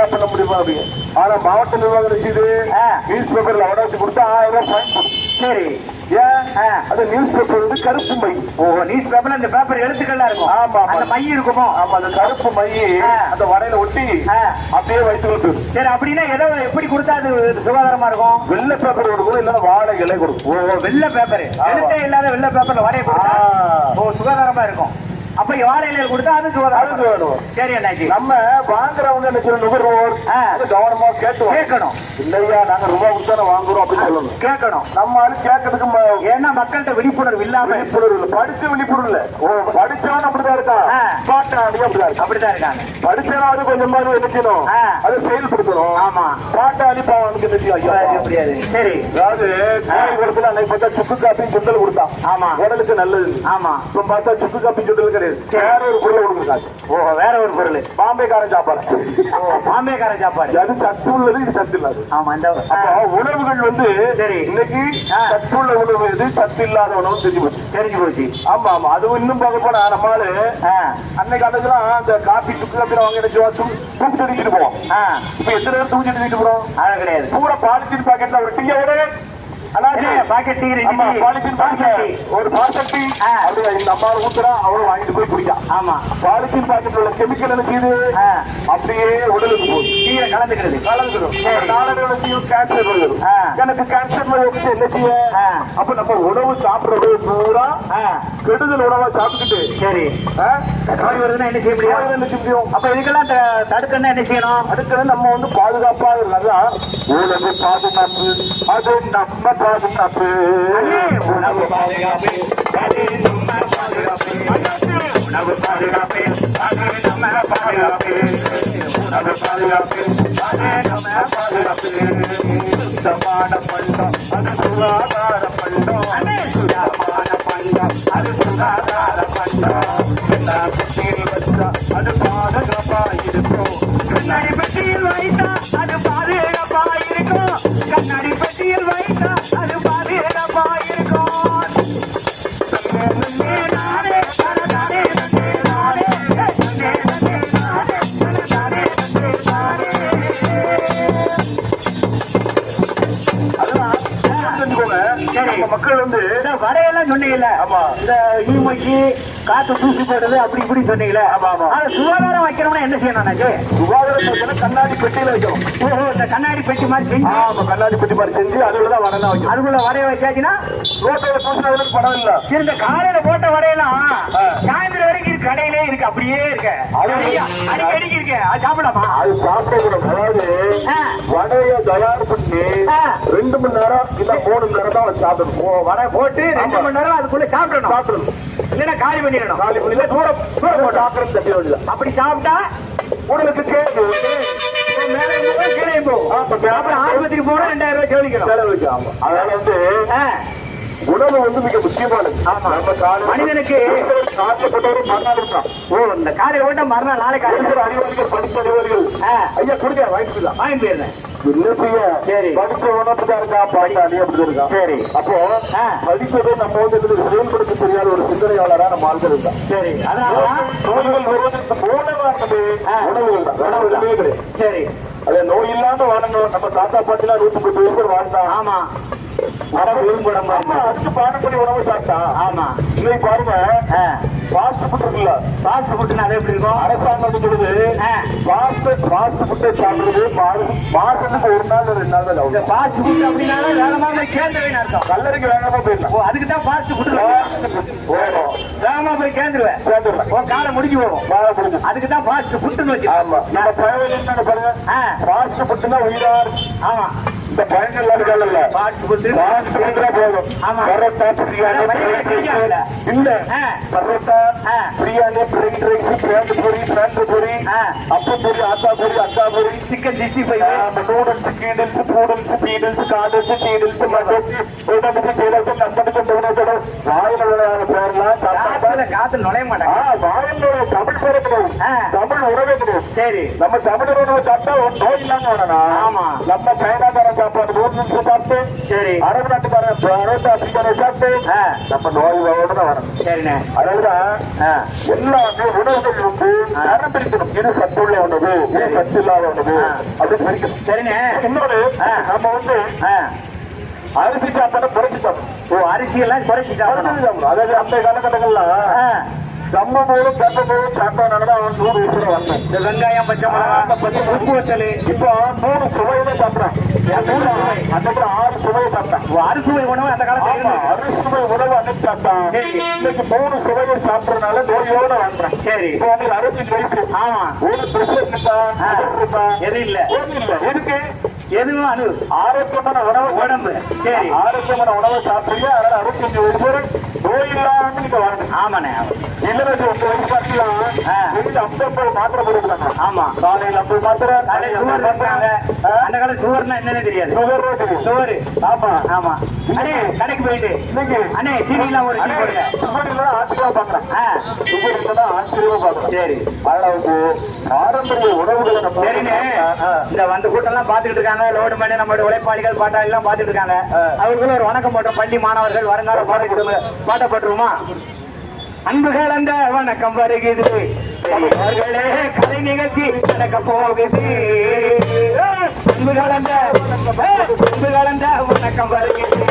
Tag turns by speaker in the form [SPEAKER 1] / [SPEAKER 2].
[SPEAKER 1] என்ன பண்ண முடியுமா அப்படின்னு ஆனா மாவட்ட நிர்வாகம் ரசீது. நியூஸ் பேப்பர்ல அவட வச்சு கொடுத்தா ஆயிரம் ரூபாய் ஃபைன்
[SPEAKER 2] சரி
[SPEAKER 1] ஏன்
[SPEAKER 2] ஆ.
[SPEAKER 1] அந்த நியூஸ் பேப்பர் வந்து கருப்பு மை
[SPEAKER 2] ஓ நியூஸ் பேப்பர்ல இந்த பேப்பர் எழுத்துக்கள்லாம் இருக்கும்
[SPEAKER 1] ஆமா.
[SPEAKER 2] அந்த மை இருக்குமோ
[SPEAKER 1] ஆமா அந்த கருப்பு மை. அந்த வடையில ஒட்டி. அப்படியே வயிற்றுக்குள்ள போயிடும்
[SPEAKER 2] சரி அப்படின்னா எதோ எப்படி கொடுத்தா அது சுகாதாரமா இருக்கும்
[SPEAKER 1] வெள்ளை பேப்பர் கொடுக்கும் இல்லைன்னா வாழை இலை கொடுக்கும்
[SPEAKER 2] ஓ வெள்ளை பேப்பர். எழுத்தே இல்லாத வெள்ளை பேப்பர்ல வரைய கொடுத்தா. ஓ சுகாதாரமா இருக்கும் அப்ப வாழையில கொடுத்தா அது
[SPEAKER 1] அதுக்கு
[SPEAKER 2] சுகாதாரம்
[SPEAKER 1] வேணும்
[SPEAKER 2] சரி அண்ணாச்சி.
[SPEAKER 1] நம்ம வாங்குறவங்க என்ன செய்யணும்? நுகர்வோர் கவனமா கேட்டு.
[SPEAKER 2] கேட்கணும்.
[SPEAKER 1] இல்லையா நாங்க ரூபாய் கொடுத்தானே வாங்குறோம் அப்படின்னு சொல்லணும்.
[SPEAKER 2] கேட்கணும்.
[SPEAKER 1] நம்ம ஆளு கேட்கறதுக்கு
[SPEAKER 2] ஏன்னா மக்கள்கிட்ட விழிப்புணர்வு இல்லாம
[SPEAKER 1] விழிப்புணர்வு இல்ல. படிச்ச விழிப்புணர்வு இல்ல. படிச்சவன் அப்படிதான் இருக்கான். பாட்டாடி அப்படிதான் இருக்கான்
[SPEAKER 2] அப்படிதான் இருக்காங்க.
[SPEAKER 1] படிச்சவனாவது கொஞ்சம் மாதிரி
[SPEAKER 2] ஆ.
[SPEAKER 1] அதை செயல்படுத்தணும்.
[SPEAKER 2] ஆமா.
[SPEAKER 1] பாட்டாளி ஐயா?
[SPEAKER 2] முடியாது சரி.
[SPEAKER 1] அதாவது கோயில் அன்னைக்கு பார்த்தா சுக்கு காப்பி சுண்டல் கொடுத்தான்.
[SPEAKER 2] ஆமா.
[SPEAKER 1] உடலுக்கு நல்லது.
[SPEAKER 2] ஆமா.
[SPEAKER 1] இப்ப பார்த்தா சுக்கு காப்பி சுண்டல் கிடையாது வேற ஒரு பொருளை கொடுக்குறாங்க
[SPEAKER 2] ஓ வேற ஒரு பொருள்.
[SPEAKER 1] பாம்பேக்காரன் சாப்பாடு.
[SPEAKER 2] ஓ பாம்பேக்கார சாப்பாடு.
[SPEAKER 1] அது சத்து உள்ளது இது சத்து இல்லாது
[SPEAKER 2] ஆமா
[SPEAKER 1] உணவுகள் வந்து
[SPEAKER 2] சரி.
[SPEAKER 1] இன்னைக்கு
[SPEAKER 2] ஆ.
[SPEAKER 1] சத்துள்ள உணவு எது? சத்து இல்லாத உணவு தெரிஞ்சு போச்சு.
[SPEAKER 2] தெரிஞ்சு போச்சு.
[SPEAKER 1] ஆமா ஆமா. அதுவும் இன்னும் பார்க்க போனா நம்மளால அன்னைக்கு அதுக்கெல்லாம் அந்த காபி சுக்கு காப்பி வாங்க தூ- தூக்கி தூக்கிட்டு போவோம். இப்ப எத்தனை பேர் தூக்கி தூக்கிட்டு போறோம்?
[SPEAKER 2] அது கிடையாது.
[SPEAKER 1] பூரா பாலித்தீன் பாக்கெட்ல ஒரு டீயை
[SPEAKER 2] பாக்கெட் பாக்கெட்
[SPEAKER 1] பாக்கெட். ஒரு பாக்கெட் டீ
[SPEAKER 2] ஆ.
[SPEAKER 1] அப்படியே இந்த அம்மா ஊத்துறா அவளும் வாங்கிட்டு போய் குடிக்கலாம்
[SPEAKER 2] ஆமா.
[SPEAKER 1] பாலித்தீன் பாக்கெட்ல உள்ள கெமிக்கல். அப்படியே உடலுக்கு போகுது.
[SPEAKER 2] டீயை கலந்துக்கிறது.
[SPEAKER 1] கலந்துடும். நாளடைவுல செய்யும்? கேன்சர் வருது. எனக்கு கேன்சர் என்ன செய்ய. அப்ப நம்ம உணவு சாப்பிடுறது பூரா கெடுதல் உணவா சாப்பிட்டுட்டு
[SPEAKER 2] சரி? நோய் வருதுன்னா என்ன செய்ய முடியும்?
[SPEAKER 1] என்ன செய்ய முடியும்?
[SPEAKER 2] அப்ப இதுக்கெல்லாம் த- தடுக்கணும்னா என்ன செய்யணும்?
[SPEAKER 1] அடுத்தது நம்ம வந்து பாதுகாப்பா இருந்தா உணவு பாதுகாப்பு அது நம்ம பாதுகாப்பு
[SPEAKER 2] உணவு பாதுகாப்பு அது உணவு பாதுகாப்பு நம்ம பாதுகாப்பு உணவு பாதுகாப்பு நம்ம பாதுகாப்பு
[SPEAKER 1] சுத்தமான பண்டம் அது சுகாதார பண்டம்
[SPEAKER 2] சுத்தமான பண்டம் அது சுகாதார பண்டம்
[SPEAKER 1] அது மக்கள் வந்து
[SPEAKER 2] வடையெல்லாம் சொன்னீங்கல்ல
[SPEAKER 1] ஆமா.
[SPEAKER 2] இந்த ஈமைக்கு காத்து தூசு போடுறது அப்படி இப்படி சொன்னீங்களே
[SPEAKER 1] ஆமா, ஆமா.
[SPEAKER 2] அதை சுகாதாரம் வைக்கணும்னா என்ன செய்யணும் எனக்கு
[SPEAKER 1] சுகாதார பிரச்சனை கண்ணாடி பெட்டியில வைக்கணும்
[SPEAKER 2] ஓஹோ இந்த கண்ணாடி பெட்டி மாதிரி செஞ்சு
[SPEAKER 1] ஆமா கண்ணாடி பெட்டி மாதிரி செஞ்சு அதுல தான் வரலாம் வைக்கணும்
[SPEAKER 2] அதுக்குள்ள வடைய வச்சாச்சுன்னா
[SPEAKER 1] ரோட்ல பூசினதுக்கு படம் இல்ல
[SPEAKER 2] இந்த காலையில போட்ட வடையெல்லாம்
[SPEAKER 1] ஆ.
[SPEAKER 2] சாயந்தரம் வரைக்கும் கடையிலே இருக்கு அப்படியே இருக்கு. அடிக்கடிக்கு இருக்கு அது சாப்பிடலாமா?
[SPEAKER 1] அது சாப்பிடக்கூடாது அதாவது. வடையை தயார் பண்ணி. ரெண்டு மணி நேரம் இல்ல மூணு மணி நேரம் தான் சாப்பிடணும்.
[SPEAKER 2] வடை போட்டு ரெண்டு. மணி நேரம் அதுக்குள்ள சாப்பிடணும்.
[SPEAKER 1] சாப்பிடணும்.
[SPEAKER 2] இல்லைன்னா காலி பண்ணிடணும்.
[SPEAKER 1] மணில தூரம் தூரம் போட்டு சாப்பிடணும் தட்டி வேண்டியதான்
[SPEAKER 2] அப்படி சாப்பிட்டா
[SPEAKER 1] உடலுக்கு கேடு.
[SPEAKER 2] மேலே போகும், கீழே போகும். அப்புறம் ஆஸ்பத்திரிக்கு போனா ரெண்டாயிரம் ரூபாய்
[SPEAKER 1] ஆமா. அதனால வந்து. உணவு வந்து மிக முக்கியமானது.
[SPEAKER 2] ஆமா.
[SPEAKER 1] நம்ம காலையில
[SPEAKER 2] மனிதனுக்கு
[SPEAKER 1] காய்ச்சப்பட்டவரும் மறுநாள் இருக்கான்
[SPEAKER 2] ஓ இந்த காலையில ஓட்ட மறுநாள் நாளைக்கு
[SPEAKER 1] படிக்கிற அறிவாளிகள் படித்த அறிவாளிகள். ஐயா கொடுங்க வாங்கிக்கலாம்
[SPEAKER 2] வாங்கி போயிருந்தேன் சரி.
[SPEAKER 1] படிச்ச உணவுதான் இருக்கா பாட்டாளி அப்படி இருக்கான்.
[SPEAKER 2] சரி.
[SPEAKER 1] அப்போ. படிப்பதை நம்ம வந்து செயல்படுத்த தெரியாத ஒரு சிந்தனையாளரா நம்ம ஆள்கள்
[SPEAKER 2] சரி. அதனால
[SPEAKER 1] நோய்கள் வருவதற்கு மூலமானது ஒண்ணுமே கிடையாது.
[SPEAKER 2] சரி.
[SPEAKER 1] அது நோய் இல்லாம வாழணும். நம்ம தாத்தா பாட்டிலாம் நூத்தி வயசு வாழ்ந்தான்.
[SPEAKER 2] ஆமா. வர விரும்புறம்
[SPEAKER 1] ஆமா அதுக்கு பாரம்பரிய உணவு சாப்பிட்டா.
[SPEAKER 2] ஆமா.
[SPEAKER 1] இன்னைக்கு பாருங்க ஃபாஸ்ட் ஃபுட் இருக்குல்ல.
[SPEAKER 2] ஃபாஸ்ட் ஃபுட்னா அது எப்படி இருக்கும்?
[SPEAKER 1] அரசாங்கம் சொல்லுது. ஃபாஸ்ட் ஃபாஸ்ட் ஃபுட்டை சாப்பிடுறது மாசத்துக்கு ஒரு நாள் ரெண்டு நாள் தான்
[SPEAKER 2] இந்த. ஃபாஸ்ட் ஃபுட் அப்படின்னாலும் வேகமா போய் சேர்ந்துருவேன் அர்த்தம்?
[SPEAKER 1] கல்லறைக்கு வேகமா போயிடலாம்.
[SPEAKER 2] ஓ அதுக்கு தான் ஃபாஸ்ட் ஃபுட். வேகமா போய் சேர்ந்துருவேன்.
[SPEAKER 1] சேர்ந்துடலாம்.
[SPEAKER 2] உன் காலம் முடிஞ்சு போகும்.
[SPEAKER 1] வாழ முடிஞ்சு.
[SPEAKER 2] அதுக்கு தான் ஃபாஸ்ட் ஃபுட்னு வச்சு
[SPEAKER 1] ஆமா. நம்ம பயணம் பாருங்க. ஃபாஸ்ட் ஃபுட்னா உயிரா இருக்கு.
[SPEAKER 2] ஆமா.
[SPEAKER 1] இந்த
[SPEAKER 2] ஃபாஸ்ட்
[SPEAKER 1] ஃபுட்னா போதும். பரோட்டா பிரியாணி? இல்ல. பரோட்டா. பிரியாணி ஃப்ரைட் ரைஸ் பிராண்ட் பூரி பிராண்ட் பூரி. அப்ப பூரி ஆத்தா பூரி அக்கா puri
[SPEAKER 2] chicken sixty five
[SPEAKER 1] noodles கீடல்ஸ் பூடல்ஸ் பீடல்ஸ் காடல்ஸ் டீடல்ஸ் மட்டல்ஸ் உடம்புக்கு கீழக்கு நம்மளுக்கு மூணு வாயில விளையாட பேர்லாம்
[SPEAKER 2] காத்துல நுழைய மாட்டாங்க
[SPEAKER 1] வாயிலோட தமிழ் பேரே கிடையாது
[SPEAKER 2] ஆ.
[SPEAKER 1] தமிழ் உறவே கிடையாது.
[SPEAKER 2] சரி.
[SPEAKER 1] நம்ம தமிழ் உணவு சாப்பிட்டா ஒரு நோய் இல்லாம வரணும்.
[SPEAKER 2] ஆமா.
[SPEAKER 1] நம்ம சைனாக்காரன் சாப்பாடு நிமிஷம் சாப்பிட்டு
[SPEAKER 2] சரி.
[SPEAKER 1] அரபு நாட்டுக்காரன் அறுபத்தி ஆப்பிரிக்கான சாப்பிட்டு நம்ம நோய் தான் வரணும்.
[SPEAKER 2] சரிண்ணே.
[SPEAKER 1] அதனாலதான்
[SPEAKER 2] ஆ.
[SPEAKER 1] எல்லாமே உணவுகள் வந்து தரம் பிரிக்கணும். இது சத்துள்ள உணவு இது சத்து இல்லாத உணவு. அப்படின்னு பிரிக்கணும்.
[SPEAKER 2] சரிண்ணே.
[SPEAKER 1] இன்னொரு. நம்ம வந்து அரிசி சாப்பாடு குறைச்சி சாப்பிடணும்.
[SPEAKER 2] ஓ அரிசி எல்லாம் குறைச்சி சாப்பிடணும்.
[SPEAKER 1] அதாவது அந்த காலகட்டங்கள்ல தப்ப போதும் சாப்பிட்டனாலதான் அவன் நூறு வயசுல வரணும்
[SPEAKER 2] இந்த வெங்காயம் பச்சை மிளகா உப்பு வத்தல்
[SPEAKER 1] இப்போ மூணு சுவையில சாப்பிடறான் அந்த ஆறு சுவையை சாப்பிட்டான்.
[SPEAKER 2] அறுசுவை உணவு அந்த காலத்துல இருந்தது.
[SPEAKER 1] அறுசுவை உணவு அன்னைக்கு சாப்பிட்டான். இன்னைக்கு மூணு சுவையை சாப்பிடறதுனால நோயோட வாழ்றான்
[SPEAKER 2] சரி.
[SPEAKER 1] இப்போ வந்து அறுபத்தஞ்சு வயசு.
[SPEAKER 2] ஆமா.
[SPEAKER 1] ஒரு பிரஷர் இருக்கா
[SPEAKER 2] ஆ.
[SPEAKER 1] சுகர் இருக்கா
[SPEAKER 2] எது இல்ல?
[SPEAKER 1] ஒண்ணும் இல்ல. எதுக்கு?
[SPEAKER 2] எதுவும் அணு
[SPEAKER 1] ஆரோக்கியமான உணவு
[SPEAKER 2] உடம்பு. சரி.
[SPEAKER 1] ஆரோக்கியமான உணவை சாப்பிடுங்க அதனால அறுபத்தஞ்சு வயசு நோய் இல்லாம நீங்க
[SPEAKER 2] ஆமாண்ணே
[SPEAKER 1] இல்லைன்னா உங்க வயசு பார்த்தீங்கன்னா ஐம்பது மாத்திரை
[SPEAKER 2] ஆமா.
[SPEAKER 1] காலையில் ஐம்பது மாத்திரை
[SPEAKER 2] சுகர் அந்த காலம் சுகர்னா என்னன்னு தெரியாது.
[SPEAKER 1] Sugar
[SPEAKER 2] sugar.
[SPEAKER 1] ஆமா.
[SPEAKER 2] ஆமா. அண்ணே கடைக்கு போயிட்டு. அண்ணே சீனிலாம் ஒரு
[SPEAKER 1] ஆச்சரியமா பாக்குறேன். ஆச்சரியமா பாக்குறேன்.
[SPEAKER 2] சரி.
[SPEAKER 1] அதனால வந்து பாரம்பரிய உணவுகளை
[SPEAKER 2] சரிண்ணே. இந்த வந்த கூட்டம் எல்லாம் பாத்துக்கிட்டு இருக்காங்க. லோடு பண்ணி நம்மளுடைய உழைப்பாளிகள் பாட்டாளி எல்லாம் பாத்துட்டு இருக்காங்க அவர்களும் ஒரு வணக்கம் போட்டோம் பள்ளி மாணவர்கள் வருங்கால பாடப்பட்டு பாடப்பட்டுருமா அன்புகள் அந்த வணக்கம் வருகிறது. அவர்களே கலை நிகழ்ச்சி நடக்க போகுது அன்புகள் அந்த அன்புகள் அந்த வணக்கம் வருகிறது.